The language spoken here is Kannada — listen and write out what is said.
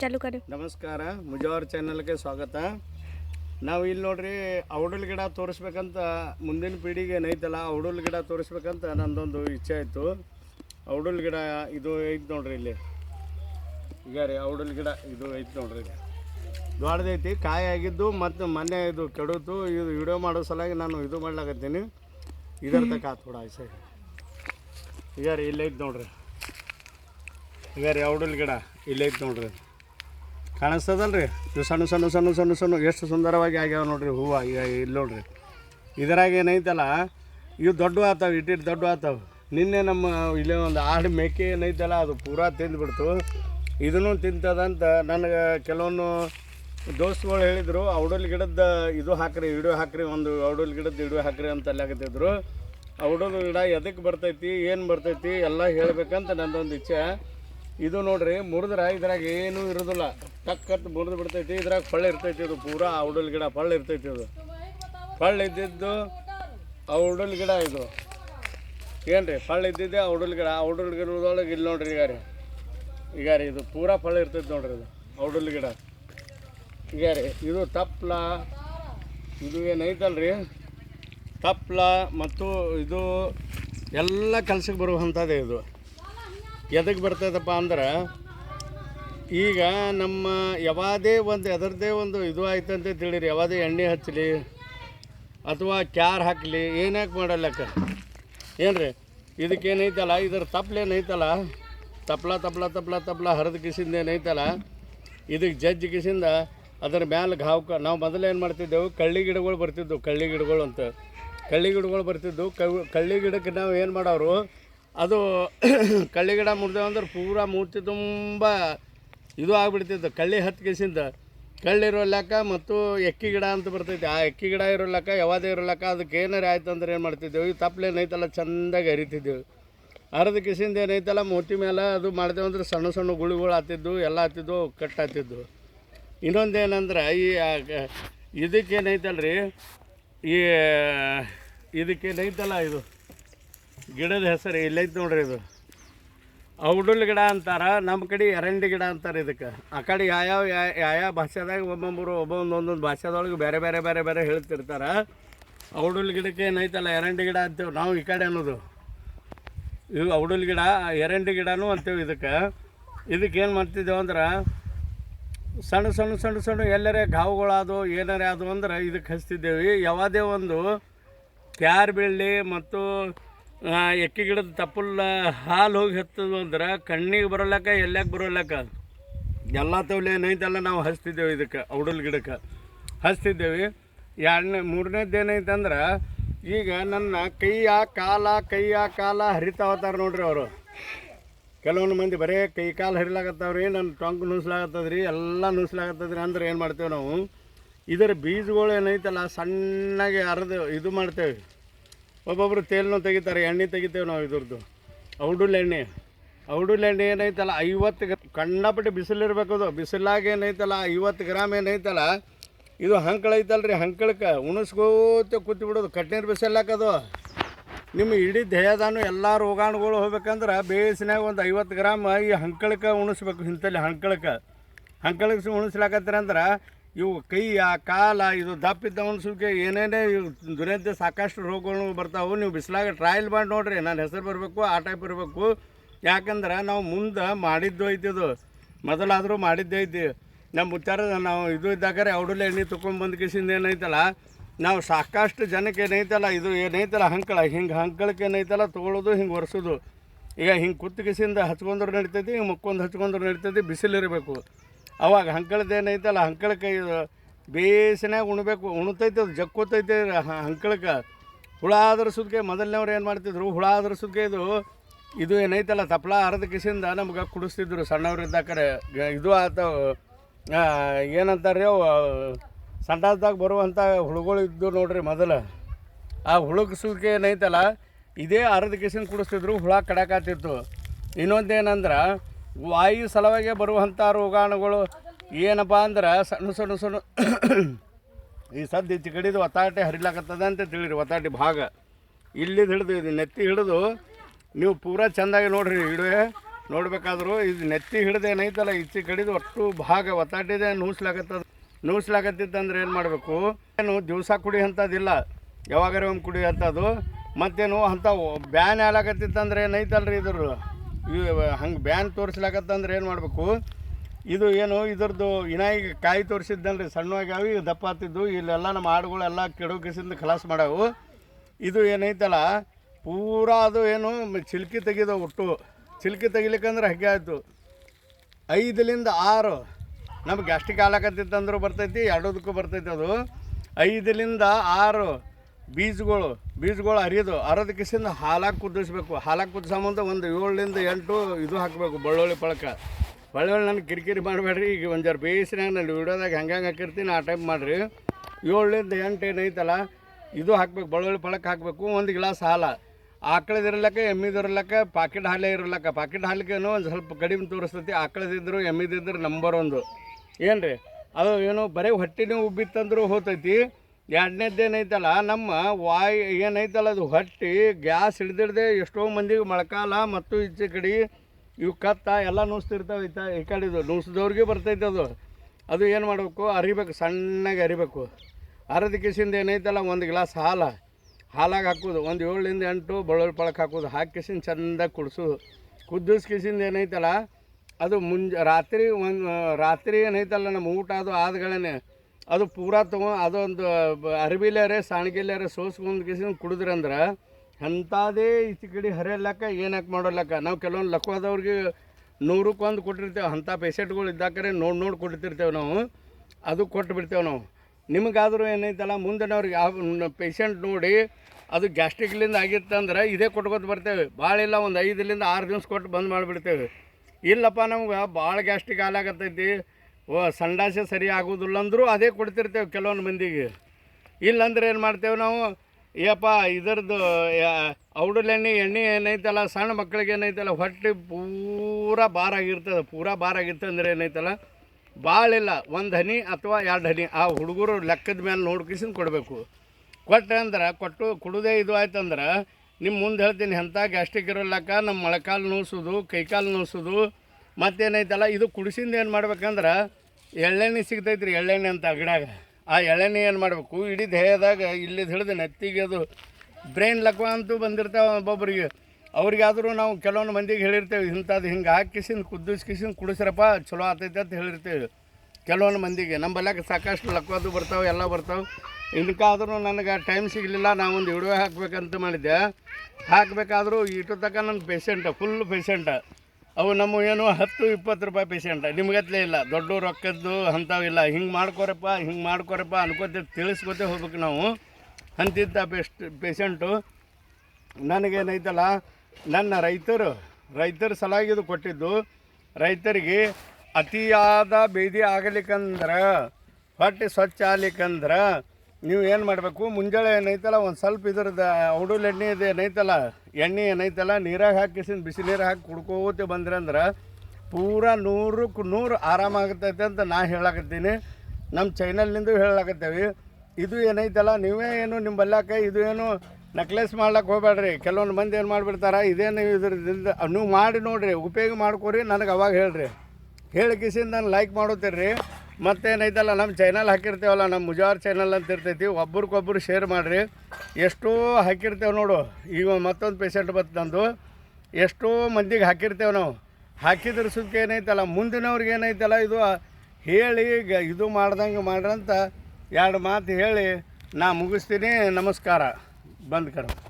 ಚಾಲು ಕರೆ. ನಮಸ್ಕಾರ, ಮುಜಾವರ್ ಚಾನಲ್ಗೆ ಸ್ವಾಗತ. ನಾವು ಇಲ್ಲಿ ನೋಡ್ರಿ ಔಡಲ್ ಗಿಡ ತೋರಿಸ್ಬೇಕಂತ ಮುಂದಿನ ಪೀಳಿಗೆ ಏನೈತಲ್ಲ ಔಡಲ್ ಗಿಡ ತೋರಿಸ್ಬೇಕಂತ ನಂದೊಂದು ಇಚ್ಛೆ ಆಯಿತು. ಔಡಲ್ ಗಿಡ ಇದು ಐತೆ ನೋಡ್ರಿ ಇಲ್ಲಿ. ಈಗ ರೀ ಔಡಲ್ ಗಿಡ ಇದು ಐತೆ ನೋಡ್ರಿ ದೊಡ್ಡದೈತಿ ಕಾಯಿ ಆಗಿದ್ದು ಮತ್ತು ಮೊನ್ನೆ ಇದು ಕೆಡುತ್ತು ಇದು ವಿಡಿಯೋ ಮಾಡೋ ಸಲುವಾಗಿ ನಾನು ಇದು ಮಾಡ್ಲಾಕತ್ತೀನಿ. ಇದರ ತಕ್ಕ ಆಯ್ತು ಈಗ ರೀ ಇಲ್ಲೈತೆ ನೋಡ್ರಿ. ಈಗ ರೀ ಔಡಲ್ ಗಿಡ ಇಲ್ಲೈತೆ ನೋಡ್ರಿ. ಕಾಣಿಸ್ತದಲ್ರಿ? ಇವು ಸಣ್ಣ ಸಣ್ಣ ಸಣ್ಣ ಸಣ್ಣ ಸಣ್ಣ. ಎಷ್ಟು ಸುಂದರವಾಗಿ ಆಗ್ಯಾವ ನೋಡ್ರಿ ಹೂವು ಈಗ ಇಲ್ಲಿ ನೋಡ್ರಿ. ಇದರಾಗ ಏನೈತಲ್ಲ, ಇವು ದೊಡ್ಡ ಆತಾವ ಇಟ್ಟಿಟ್ಟು ದೊಡ್ಡ ಆತಾವ. ನಿನ್ನೆ ನಮ್ಮ ಇಲ್ಲಿ ಒಂದು ಆಡು ಮೇಕೆ ಏನೈತಲ್ಲ, ಅದು ಪೂರಾ ತಿಂದುಬಿಡ್ತು. ಇದನ್ನು ತಿಂತದಂತ ನನಗೆ ಕೆಲವೊಂದು ದೋಸ್ತುಗಳು ಹೇಳಿದರು, ಔಡಲ್ ಗಿಡದ ಇದು ಹಾಕ್ರಿ ವಿಡಿಯೋ ಹಾಕ್ರಿ, ಒಂದು ಔಡಲ್ ಗಿಡದ ವಿಡಿಯೋ ಹಾಕ್ರಿ ಅಂತ ಅಲ್ಲಾಕತ್ತಿದ್ರು. ಔಡಲ್ ಗಿಡ ಎದಕ್ಕೆ ಬರ್ತೈತಿ, ಏನು ಬರ್ತೈತಿ, ಎಲ್ಲ ಹೇಳಬೇಕಂತ ನನ್ನದೊಂದು ಇಚ್ಛೆ. ಇದು ನೋಡ್ರಿ ಮುರಿದ್ರೆ ಇದ್ರಾಗ ಏನೂ ಇರೋದಿಲ್ಲ. ಟಕ್ಕತ್ ಮುರಿದು ಬಿಡ್ತೈತಿ, ಇದ್ರಾಗ ಪಳ್ಳ ಇರ್ತೈತಿ ಇದು ಪೂರಾ ಔಡಲ್ ಗಿಡ, ಪಳ್ಳ ಇರ್ತೈತಿ ಇದು ಪಳ್ಳ ಇದ್ದಿದ್ದು ಔಡಲ್ ಗಿಡ ಇದು. ಏನ್ರಿ, ಪಳ್ಳ ಇದ್ದಿದ್ದೆ ಔಡಲ್ ಗಿಡ, ಔಡಲ್ ಗಿಡದೊಳಗೆ ಇಲ್ಲಿ ನೋಡ್ರಿ ಈಗ ರೀ. ಈಗ ರೀ ಇದು ಪೂರಾ ಪಳ್ಳ ಇರ್ತೈತಿ ನೋಡ್ರಿ ಇದು, ಔಡಲ್ ಗಿಡ. ಈಗ ರೀ, ಇದು ತಪ್ಲ. ಇದು ಏನೈತಲ್ರಿ ತಪ್ಲ ಮತ್ತು ಇದು ಎಲ್ಲ ಕೆಲ್ಸಕ್ಕೆ ಬರುವಂಥದ್ದೇ ಇದು. ಎದಕ್ಕೆ ಬರ್ತದಪ್ಪ ಅಂದ್ರೆ, ಈಗ ನಮ್ಮ ಯಾವುದೇ ಒಂದು, ಎದರದೇ ಒಂದು ಇದು ಆಯ್ತು ಅಂತ ತಿಳಿರಿ. ಯಾವುದೇ ಎಣ್ಣೆ ಹಚ್ಚಲಿ ಅಥವಾ ಕ್ಯಾರ್ ಹಾಕಲಿ ಏನ್ಯಾಕೆ ಮಾಡಲ್ಲಕ್ಕ ಏನು ರೀ ಇದಕ್ಕೇನೈತಲ್ಲ ಇದ್ರ ತಪ್ಲೇನೈತಲ್ಲ ತಪ್ಲ ತಪ್ಲ ತಪ್ಲ ತಪ್ಲ ಹರಿದ ಕಿಸಿಂದ ಏನೈತಲ್ಲ ಇದಕ್ಕೆ ಜಜ್ಜಿ ಕಿಸಿಂದ ಅದರ ಮ್ಯಾಲೆ ಘಾವ್ಕ ನಾವು ಮೊದಲು ಏನು ಮಾಡ್ತಿದ್ದೆವು? ಕಳ್ಳಿ ಗಿಡಗಳು ಬರ್ತಿದ್ದವು ಕಳ್ಳಿ ಗಿಡಗಳು ಅಂತ. ಕಳ್ಳಿ ಗಿಡಗಳು ಬರ್ತಿದ್ದವು ಕಳ್ಳಿ ಗಿಡಕ್ಕೆ ನಾವು ಏನು ಮಾಡೋರು ಅದು ಕಳ್ಳಿ ಗಿಡ ಮುರಿದೇವು ಅಂದ್ರೆ ಪೂರಾ ಮೂರ್ತಿ ತುಂಬ ಇದು ಆಗಿಬಿಡ್ತಿತ್ತು. ಕಳ್ಳಿ ಹತ್ತು ಕಿಸಿಂದ ಕಳ್ಳಿರೋ ಲೆಕ್ಕ ಮತ್ತು ಎಕ್ಕಿ ಗಿಡ ಅಂತ ಬರ್ತೈತಿ. ಆ ಎಕ್ಕಿ ಗಿಡ ಇರೋ ಲೆಕ್ಕ, ಯಾವಾದೇ ಇರೋ ಲೆಕ್ಕ, ಅದಕ್ಕೆ ಏನಾರು ಆಯ್ತು ಅಂದ್ರೆ ಏನು ಮಾಡ್ತಿದ್ದೆವು? ಈ ತಪ್ಪಲೇನೈತಲ್ಲ ಚೆಂದಾಗಿ ಅರಿತಿದ್ದೆವು. ಅರ್ಧ ಕಿಸಿಂದ ಏನೈತಲ್ಲ ಮೂರ್ತಿ ಮೇಲೆ ಅದು ಮಾಡ್ದೇವು ಅಂದ್ರೆ ಸಣ್ಣ ಸಣ್ಣ ಗುಳಿಗಳು ಆತಿದ್ದು ಎಲ್ಲ ಆತಿದ್ದು ಕಟ್ ಆತಿದ್ದು ಇನ್ನೊಂದು ಏನಂದ್ರೆ ಈ ಇದಕ್ಕೇನೈತಲ್ಲ ರೀ ಈ, ಇದಕ್ಕೇನೈತಲ್ಲ ಇದು? ಗಿಡದ ಹೆಸರು ಇಲ್ಲೈತೆ ನೋಡ್ರಿ ಇದು. ಔಡುಲ್ ಗಿಡ ಅಂತಾರ ನಮ್ಮ ಕಡೆ ಎರಂಡಿ ಗಿಡ ಅಂತಾರೆ ಇದಕ್ಕೆ. ಆ ಕಡೆ ಯಾವ್ಯಾವ ಯಾವ ಯಾವ್ಯಾವ ಭಾಷೆದಾಗ ಒಬ್ಬೊಬ್ಬರು ಒಬ್ಬೊಂದು ಒಂದೊಂದು ಭಾಷೆದೊಳಗೆ ಬೇರೆ ಬೇರೆ ಬೇರೆ ಬೇರೆ ಹೇಳ್ತಿರ್ತಾರೆ. ಔಡುಲ್ ಗಿಡಕ್ಕೆ ಏನೈತಲ್ಲ ಎರಂಡಿ ಗಿಡ ಅಂತೇವೆ ನಾವು ಈ ಕಡೆ ಅನ್ನೋದು. ಇವು ಔಡುಲ್ ಗಿಡ ಎರಂಡಿ ಗಿಡನೂ ಅಂತೇವೆ ಇದಕ್ಕೆ. ಇದಕ್ಕೆ ಏನು ಮಾಡ್ತಿದ್ದೇವೆ ಅಂದ್ರೆ ಸಣ್ಣ ಸಣ್ಣ ಸಣ್ಣ ಸಣ್ಣ ಎಲ್ಲರೇ ಗಾವುಗಳಾದವು ಏನಾರೇ ಆದವು ಅಂದ್ರೆ ಇದಕ್ಕೆ ಹಚ್ತಿದ್ದೇವೆ. ಯಾವುದೇ ಒಂದು ಕ್ಯಾರ್ ಬೆಳ್ಳಿ ಮತ್ತು ಎಕ್ಕಿ ಗಿಡದ ತಪ್ಪಲ್ಲ ಹಾಲು ಹೋಗಿ ಹತ್ತದು ಅಂದ್ರೆ ಕಣ್ಣಿಗೆ ಬರೋಲಕ್ಕ ಎಲ್ಲಕ್ಕೆ ಬರೋಲಕ್ಕ ಎಲ್ಲ ತವಲೆ ಏನೈತಲ್ಲ ನಾವು ಹಚ್ತಿದ್ದೇವೆ ಇದಕ್ಕೆ, ಔಡಲ್ ಗಿಡಕ್ಕೆ. ಹಚ್ತಿದ್ದೇವೆ. ಎರಡನೇ ಮೂರನೇದ್ದು ಏನೈತಂದ್ರೆ ಈಗ ನನ್ನ ಕೈಯ, ಕಾಲ ಕೈಯ, ಕಾಲ ಹರಿತಾ ಹೋಗ್ತಾರೆ ನೋಡ್ರಿ ಅವರು. ಕೆಲವೊಂದು ಮಂದಿ ಬರೇ ಕೈ, ಕಾಲು ಹರಿಲಾಗತ್ತವ್ರಿ ನನ್ನ ಟೊಂಕ್ ನುಸ್ಲಾಗತ್ತದ್ರಿ ಎಲ್ಲ ನುಸ್ಲಾಗತ್ತದ್ರಿ ಅಂದ್ರೆ ಏನು ಮಾಡ್ತೇವೆ ನಾವು? ಇದರ ಬೀಜಗಳು ಏನೈತಲ್ಲ ಸಣ್ಣಗೆ ಅರ್ದು ಇದು ಮಾಡ್ತೇವೆ. ಒಬ್ಬೊಬ್ರು ತೇಲನ್ನು ತೆಗಿತಾರೆ, ಎಣ್ಣೆ ತೆಗಿತೇವೆ ನಾವು ಇದ್ರದ್ದು. ಔಡುಲ್ ಎಣ್ಣೆ. ಔಡುಲ್ ಎಣ್ಣೆ ಏನೈತಲ್ಲ, ಐವತ್ತು ಗ ಬಿಸಿಲಿರ್ಬೇಕು ಅದು. ಬಿಸಿಲಾಗ ಏನೈತಲ್ಲ, ಐವತ್ತು ಗ್ರಾಮ್ ಏನೈತಲ್ಲ, ಇದು ಹಂಕಳ ಐತಲ್ರಿ, ಹಂಕಳಕ್ಕೆ. ಉಣಿಸ್ಕೋತ ಕೂತಿ ಬಿಡೋದು ಕಟ್ನೀರು ಬಿಸಿಲಾಕದು ನಿಮ್ಮ ಇಡೀ ದೇಹದಾನು ಎಲ್ಲ ರೋಗಾಣುಗಳು ಹೋಗ್ಬೇಕಂದ್ರೆ ಬೇಸಿನಾಗ ಒಂದು ಐವತ್ತು ಗ್ರಾಮ್ ಈ ಹಂಕಳಕ್ಕೆ ಉಣಿಸ್ಬೇಕು ಹಿಂತಲ್ಲಿ ಹಂಕಳಕ್ಕೆ. ಹಂಕಳಕ್ಕೆ ಉಣಿಸ್ಲಾಕತ್ತೀರ ಅಂದ್ರೆ ಇವು ಕೈಯ ಕಾಲ, ಇದು ದಪ್ಪಿದ್ದ ಉಣಿಸೋಕೆ ಏನೇನೇ ದುನಿಯದ ಸಾಕಷ್ಟು ರೋಗಗಳು ಬರ್ತಾವೆ, ನೀವು ಬಿಸಿಲಾಗ ಟ್ರಯಲ್ ಮಾಡಿ ನೋಡಿರಿ, ನನ್ನ ಹೆಸರು ಬರಬೇಕು, ಆ ಟೈಪ್ ಇರಬೇಕು. ಯಾಕಂದ್ರೆ ನಾವು ಮುಂದೆ ಮಾಡಿದ್ದು ಐತಿದು ಮೊದಲಾದರೂ ಮಾಡಿದ್ದೇ ಐತಿ. ನಮ್ಮ ಮುತ್ತಾರ ನಾವು ಇದು ಇದ್ದಾಗಾರೆ ಔಡಲೆ ಎಣ್ಣೆ ತೊಗೊಂಬಂದು ಕಿಸಿಂದ ಏನೈತಲ್ಲ, ನಾವು ಸಾಕಷ್ಟು ಜನಕ್ಕೆ ಏನೈತಲ್ಲ, ಇದು ಏನೈತಲ್ಲ, ಹಂಕಳ, ಹಿಂಗೆ ಹಂಕಳಕ್ಕೆ ಏನೈತಲ್ಲ, ತೊಗೊಳೋದು, ಹಿಂಗೆ ಒರೆಸೋದು. ಈಗ ಹಿಂಗೆ ಕುತ್ತಿಗೆಸಿಂದ ಹಚ್ಕೊಂಡ್ರು ನಡಿತೈತಿ, ಹಿಂಗೆ ಮುಕ್ಕೊಂದು ಹಚ್ಕೊಂಡ್ರು ನಡಿತೈತಿ, ಬಿಸಿಲಿರಬೇಕು. ಅವಾಗ ಹಂಕಳದ ಏನೈತಲ್ಲ ಹಂಕಳಕ್ಕೆ ಇದು ಬೇಸಿನಾಗ ಉಣ್ಬೇಕು, ಉಣ್ತೈತೆ ಅದು, ಜಕ್ಕೋತೈತೆ ಹಂಕಳಕ್ಕೆ ಹುಳ ಆದರ್ಸೋದಕ್ಕೆ ಮೊದಲನೇವ್ರು ಏನು ಮಾಡ್ತಿದ್ರು, ಹುಳ ಆದರ್ಸೋದಕ್ಕೆ ಇದು ಇದು ಏನೈತಲ್ಲ ತಪ್ಪಲ ಅರ್ಧ ಕಿಸಿಂದ ನಮ್ಗೆ ಕುಡಿಸ್ತಿದ್ರು ಸಣ್ಣವ್ರು ಇದ್ದ ಗ- ಇದು ಆತ ಏನಂತಾರೆ ಅವು ಬರುವಂಥ ಹುಳುಗಳು ಇದ್ದು ನೋಡ್ರಿ ಮೊದಲು. ಆ ಹುಳುಗಿಸೋದಕ್ಕೆ ಏನೈತಲ್ಲ, ಇದೇ ಅರ್ಧ ಕಿಸಿನ ಕುಡಿಸ್ತಿದ್ರು, ಹುಳ ಕಡಕಾತಿತ್ತು. ಇನ್ನೊಂದೇನಂದ್ರೆ ವಾಯು ಸಲುವಾಗಿ ಬರುವಂಥ ರೋಗಾಣುಗಳು ಏನಪ್ಪ ಅಂದ್ರೆ ಸಣ್ಣ ಸಣ್ಣ ಸಣ್ಣ ಈ ಸದ್ದು ಈಚೆ ಕಡಿದು ಒತ್ತಾಟೆ ಹರಿಲಾಕತ್ತದ ಅಂತ ತಿಳಿರಿ, ಒತ್ತಾಟಿ ಭಾಗ. ಇಲ್ಲಿ ಹಿಡಿದು ಇದು ನೆತ್ತಿ ಹಿಡಿದು ನೀವು ಪೂರಾ ಚೆಂದಾಗಿ ನೋಡ್ರಿ, ಇಡುವೆ ನೋಡ್ಬೇಕಾದ್ರೂ ಇದು ನೆತ್ತಿ ಹಿಡಿದು ಏನೈತಲ್ಲ ಈಚೆ ಕಡಿದು ಒಟ್ಟು ಭಾಗ ಒತ್ತಾಟಿದೆ, ನೂಸ್ಲಾಕತ್ತದ ನೂಸ್ಲಾಕತ್ತಿತ್ತಂದ್ರೆ ಏನು ಮಾಡಬೇಕು? ಏನು ದಿವಸ ಕುಡಿ ಅಂಥದ್ದಿಲ್ಲ ಯಾವಾಗಾರ ಒಮ್ಮೆ ಕುಡಿ ಅಂಥದ್ದು ಮತ್ತೇನು ಅಂಥ ಬ್ಯಾನ್ ಆಲಾಕತ್ತಿತ್ತಂದ್ರೆ ಏನೈತಲ್ರಿ ಇದ್ರ ಹಂಗೆ ಬ್ಯಾನ್ ತೋರಿಸ್ಲಾಕತ್ತಂದ್ರೆ ಏನು ಮಾಡಬೇಕು? ಇದು ಏನು, ಇದ್ರದ್ದು ಇನಾಯಿಗೆ ಕಾಯಿ ತೋರಿಸಿದ್ದಲ್ರಿ ಸಣ್ಣವಾಗಿ ಅವು ದಪ್ಪ ಆತಿದ್ದು ಇಲ್ಲೆಲ್ಲ ನಮ್ಮ ಹಾಡುಗಳೆಲ್ಲ ಕೆಡು ಕಿಸಿಂದ ಖಲಾಸ್ ಮಾಡವು. ಇದು ಏನೈತಲ್ಲ, ಪೂರಾ ಅದು ಏನು ಚಿಲ್ಕಿ ತೆಗೆದ ಒಟ್ಟು. ಚಿಲ್ಕಿ ತೆಗಿಲಿಕ್ಕಂದ್ರೆ ಹಗ್ಗೆ ಆಯಿತು. ಐದರಿಂದ ಆರು. ನಮ್ಗೆ ಗ್ಯಾಸ್ಟಿಕ್ ಹಾಲಕತ್ತಿತ್ತಂದ್ರೂ ಬರ್ತೈತಿ, ಎರಡೋದಕ್ಕೂ ಬರ್ತೈತಿ ಅದು. ಐದರಿಂದ ಆರು. ಬೀಜಗಳು ಬೀಜಗಳು ಅರಿಯೋದು ಅರದ ಕಿಸಿಂದ ಹಾಲಾಗಿ ಕುದಿಸ್ಬೇಕು. ಹಾಲಾಗಿ ಮುಂದೆ ಒಂದು ಏಳರಿಂದ ಎಂಟು ಇದು ಹಾಕಬೇಕು, ಬೆಳ್ಳುಳ್ಳಿ ಪಳಕ. ಬೆಳ್ಳುಳ್ಳಿ ನನಗೆ ಕಿರಿಕಿರಿ ಮಾಡಬೇಡ್ರಿ, ಈಗ ಒಂದು ಜರ ಬೇಯಿಸಿನಾಗ ನಾನು ವಿಡಿಯೋದಾಗ ಹೆಂಗೆ ಹಾಕಿರ್ತೀನಿ ಆ ಟೈಪ್ ಮಾಡಿರಿ. ಏಳರಿಂದ ಎಂಟು ಏನೈತಲ್ಲ, ಇದು ಹಾಕ್ಬೇಕು, ಬೆಳ್ಳುಳ್ಳಿ ಪಳಕ ಹಾಕಬೇಕು, ಒಂದು ಗ್ಲಾಸ್ ಹಾಲ. ಆಕಳದಿರ್ಲಕ್ಕ ಎಮ್ಮಿದಿರ್ಲಕ್ಕ ಪಾಕೆಟ್ ಹಾಲೆ ಇರ್ಲಕ್ಕ. ಪಾಕೆಟ್ ಹಾಲಿಗೇನು ಒಂದು ಸ್ವಲ್ಪ ಕಡಿಮೆ ತೋರಿಸ್ತೈತಿ ಆಕಳದಿದ್ರು ಎಮ್ಮಿದಿದ್ರು ನಂಬರ್ ಒಂದು. ಏನು ರೀ ಅದು ಏನು ಬರೀ ಹೊಟ್ಟೆನೂ ಉಬ್ಬಿತ್ತಂದ್ರೂ ಹೋತೈತಿ. ಎರಡನೇದ್ದು ಏನೈತಲ್ಲ, ನಮ್ಮ ವಾಯ್ ಏನೈತಲ್ಲ, ಅದು ಹೊಟ್ಟಿ ಗ್ಯಾಸ್ ಹಿಡ್ದಿಡ್ದೆ ಎಷ್ಟೋ ಮಂದಿಗೆ ಮೊಳಕಾಲ ಮತ್ತು ಈಚೆ ಕಡೆ ಇವು ಕತ್ತ ಎಲ್ಲ ನುಸ್ತಿರ್ತಾವೆ ಈತ ಈ ಕಡೆದು ನುಸ್ದವ್ರಿಗೆ ಬರ್ತೈತೆ ಅದು. ಅದು ಏನು ಮಾಡಬೇಕು, ಅರಿಬೇಕು, ಸಣ್ಣಗೆ ಅರಿಬೇಕು. ಅರದ ಕಿಸಿಂದ ಏನೈತಲ್ಲ, ಒಂದು ಗ್ಲಾಸ್ ಹಾಲು. ಹಾಲಾಗಿ ಹಾಕೋದು, ಒಂದು ಏಳಿಂದ ಎಂಟು ಬಳ್ಳುಳ್ಳಿ ಪಳಕ್ ಹಾಕೋದು. ಹಾಕಿ ಕಿಸಿಂದ ಚೆಂದಾಗಿ ಕುಡಿಸೋದು ಕುದ್ದಿಸ್ ಕಿಸಿಂದ ಏನೈತಲ್ಲ, ಅದು ಮುಂಜ, ರಾತ್ರಿ ಒಂದು, ರಾತ್ರಿ ಏನೈತಲ್ಲ, ನಮ್ಮ ಊಟ ಅದು ಆದಗಳೇ ಅದು ಪೂರಾ ತಗೊ, ಅದೊಂದು ಅರ್ಬಿಲ್ಯಾರೆ ಸಾಣಿಗೆಲ್ಯಾರೆ ಸೋಸ್ಕೊಂಡು ಕಿಸಿಂದ ಕುಡಿದ್ರಂದ್ರೆ ಎಂಥದೇ ಈಚೆ ಕಡೆ ಹರಿಯಲ್ಲಕ್ಕ ಏನಕ್ಕೆ ಮಾಡೋಲ್ಲಕ್ಕ ನಾವು ಕೆಲವೊಂದು ಲಕ್ವಾದವ್ರಿಗೆ ನೂರಕ್ಕೆ ಒಂದು ಕೊಟ್ಟಿರ್ತೇವೆ, ಅಂಥ ಪೇಷೆಂಟ್ಗಳು ಇದ್ದಾಕರೆ ನೋಡಿ ನೋಡಿ ಕೊಟ್ಟಿರ್ತೇವೆ ನಾವು. ಅದು ಕೊಟ್ಟು ಬಿಡ್ತೇವೆ ನಾವು. ನಿಮಗಾದರೂ ಏನೈತಲ್ಲ, ಮುಂದಿನವ್ರಿಗೆ ಯಾವ ಪೇಷಂಟ್ ನೋಡಿ ಅದು ಗ್ಯಾಸ್ಟ್ರಿಕ್ಲಿಂದ ಆಗಿತ್ತಂದ್ರೆ ಇದೇ ಕೊಟ್ಕೊತ ಬರ್ತೇವೆ. ಭಾಳ ಇಲ್ಲ ಒಂದು ಐದರಿಂದ ಆರು ದಿವ್ಸ ಕೊಟ್ಟು ಬಂದ್ ಮಾಡಿಬಿಡ್ತೇವೆ. ಇಲ್ಲಪ್ಪ ನಮ್ಗೆ ಭಾಳ ಗ್ಯಾಸ್ಟ್ರಿಕ್ ಹಾಲಾಗತ್ತೈತಿ ಓ, ಸಂಡಾಸೆ ಸರಿ ಆಗೋದಿಲ್ಲ ಅಂದರೂ ಅದೇ ಕೊಡ್ತಿರ್ತೇವೆ ಕೆಲವೊಂದು ಮಂದಿಗೆ. ಇಲ್ಲಂದ್ರೆ ಏನು ಮಾಡ್ತೇವೆ ನಾವು, ಏಪ್ಪ, ಇದರದ್ದು ಎಣ್ಣೆ ಎಣ್ಣೆ ಏನೈತಲ್ಲ, ಸಣ್ಣ ಮಕ್ಕಳಿಗೆ ಏನೈತಲ್ಲ, ಹೊಟ್ಟೆ ಪೂರಾ ಪೂರಾ ಭಾರ ಆಗಿರ್ತದೆ ಅಂದ್ರೆ ಏನೈತಲ್ಲ ಭಾಳ ಇಲ್ಲ ಒಂದು ಹನಿ ಅಥವಾ ಎರಡು ಹನಿ, ಆ ಹುಡುಗರು ಲೆಕ್ಕದ ಮೇಲೆ ನೋಡ್ಕಿಸಿಂದು ಕೊಡಬೇಕು. ಕೊಟ್ಟರೆ ಅಂದ್ರೆ, ಕೊಟ್ಟು ಕುಡುದೇ ಇದು ಆಯ್ತಂದ್ರೆ ನಿಮ್ಮ ಮುಂದೆ ಹೇಳ್ತೀನಿ ಎಂಥ ಗ್ಯಾಸ್ಟ್ರಿಕ್ ಲೆಕ್ಕ ನಮ್ಮ ಮೊಳಕಾಲು ನೋಸೋದು, ಕೈಕಾಲು ನೋಸೋದು, ಮತ್ತೇನೈತಲ್ಲ, ಇದು ಕುಡಿಸಿಂದ ಏನು ಮಾಡ್ಬೇಕಂದ್ರೆ ಎಳ್ಳೆಣ್ಣೆ ಸಿಗ್ತೈತೆ ರೀ ಎಳ್ಳೆಣ್ಣೆ ಅಂತ ಅಗಡಾಗ ಆ ಎಳ್ಳೆಣ್ಣೆ ಏನು ಮಾಡಬೇಕು? ಇಡೀ ದೇಹದಾಗ ಇಲ್ಲಿ ಹಿಡಿದು ನೆತ್ತಿಗೆ ಅದು ಬ್ರೈನ್ ಲಕ್ವ ಅಂತೂ ಬಂದಿರ್ತಾವೆ ಒಬ್ಬೊಬ್ಬರಿಗೆ ಅವ್ರಿಗಾದರೂ ನಾವು ಕೆಲವೊಂದು ಮಂದಿಗೆ ಹೇಳಿರ್ತೇವೆ ಇಂಥದ್ದು ಹಿಂಗೆ ಹಾಕಿಸಿಂದು ಕುದ್ದಿಸ್ಕಿಸಿಂದು ಕುಡಿಸ್ರಪ್ಪ ಚಲೋ ಆಗ್ತೈತೆ ಅಂತ ಹೇಳಿರ್ತೇವೆ. ಕೆಲವೊಂದು ಮಂದಿಗೆ. ಬಲ್ಯಾಕ ಸಾಕಷ್ಟು ಲಕ್ವದು ಬರ್ತಾವೆ, ಎಲ್ಲ ಬರ್ತಾವೆ. ಇದಕ್ಕಾದರೂ ನನಗೆ ಟೈಮ್ ಸಿಗಲಿಲ್ಲ, ನಾವೊಂದು ವಿಡಿಯೋ ಹಾಕಬೇಕಂತ ಮಾಡಿದ್ದೆ. ಹಾಕಬೇಕಾದ್ರೂ ಇಟ್ಟು ತನಕ ನನ್ನ ಪೇಷಂಟ ಫುಲ್ ಪೇಷಂಟ್ ಅವು ನಮ್ಮ ಏನು ಹತ್ತು, ಇಪ್ಪತ್ತು ರೂಪಾಯಿ ಪೇಷಂಟ್ ನಿಮ್ಗತ್ಲೇ ಇಲ್ಲ. ದೊಡ್ಡ ರೊಕ್ಕದ್ದು ಅಂಥವಿಲ್ಲ ಹಿಂಗೆ ಮಾಡ್ಕೊರಪ್ಪ ಹಿಂಗೆ ಮಾಡ್ಕೊರಪ್ಪ ಅನ್ಕೋತ ತಿಳಿಸ್ಕೊತೇ ಹೋಗ್ಬೇಕು ನಾವು. ಅಂತಿದ್ದ ಬೆಸ್ಟ್ ಪೇಷಂಟು ನನಗೇನೈತಲ್ಲ, ನನ್ನ ರೈತರು, ರೈತರ ಸಲುವಾಗಿ ಇದು ಕೊಟ್ಟಿದ್ದು, ರೈತರಿಗೆ ಅತಿಯಾದ ಬೇದಿ ಆಗಲಿಕ್ಕಂದ್ರೆ, ಹೊಟ್ಟೆ ಸ್ವಚ್ಛ ಆಗ್ಲಿಕ್ಕಂದ್ರೆ ನೀವು ಏನು ಮಾಡಬೇಕು? ಮುಂಜಾನೆ ಏನೈತಲ್ಲ ಒಂದು ಸ್ವಲ್ಪ ಇದ್ರದ್ದು ಔಡುಲ್ ಎಣ್ಣೆ ಇದು ಏನೈತಲ್ಲ ಎಣ್ಣೆ ಏನೈತಲ್ಲ ನೀರಾಗ ಹಾಕಿಸಿದ ಬಿಸಿ ನೀರು ಹಾಕಿ ಕುಡ್ಕೋತೆ ಬಂದ್ರೆ ಅಂದ್ರೆ ಪೂರಾ ನೂರಕ್ಕೆ ನೂರು ಆರಾಮಾಗತೈತೆ ಅಂತ ನಾ ಹೇಳಕತ್ತೀನಿ. ನಮ್ಮ ಚೈನಲ್ನಿಂದ ಹೇಳಕತ್ತೇವೆ. ಇದು ಏನೈತಲ್ಲ, ನೀವೇ ಏನು ನಿಮ್ಮ ಬಲ್ಲಾಕ ಇದು ಏನು ನೆಕ್ಲೆಸ್ ಮಾಡ್ಲಕ್ಕೆ ಹೋಗ್ಬೇಡ್ರಿ. ಕೆಲವೊಂದು ಮಂದಿ ಏನು ಮಾಡಿಬಿಡ್ತಾರೆ ಇದೇನು ಇದ್ರದಿಂದ ನೀವು ಮಾಡಿ ನೋಡಿರಿ, ಉಪಯೋಗ ಮಾಡ್ಕೊರಿ, ನನಗೆ ಅವಾಗ ಹೇಳ್ರಿ. ಹೇಳಿ ಕಿಸಿಂದ ನಾನು ಲೈಕ್ ಮಾಡೋತೀರಿ ಮತ್ತೇನೈತಲ್ಲ ನಮ್ಮ ಚೈನಲ್ ಹಾಕಿರ್ತೇವಲ್ಲ ನಮ್ಮ ಮುಜಾರ್ ಚೈನಲ್ ಅಂತ ಇರ್ತೈತಿ, ಒಬ್ರಿಗೊಬ್ರು ಶೇರ್ ಮಾಡಿರಿ. ಎಷ್ಟೋ ಹಾಕಿರ್ತೇವೆ ನೋಡು, ಈಗ ಮತ್ತೊಂದು ಪೇಷಂಟ್ ಬತ್ತು ನಂದು. ಎಷ್ಟೋ ಮಂದಿಗೆ ಹಾಕಿರ್ತೇವೆ ನಾವು. ಹಾಕಿದ್ರ ಸುದ್ದಿ ಏನೈತಲ್ಲ, ಮುಂದಿನವ್ರಿಗೆ ಏನೈತಲ್ಲ, ಇದು ಹೇಳಿ, ಗ- ಇದು ಮಾಡ್ದಂಗೆ ಮಾಡ್ರಂತ ಎರಡು ಮಾತು ಹೇಳಿ ನಾ ಮುಗಿಸ್ತೀನಿ. ನಮಸ್ಕಾರ. ಬಂದ್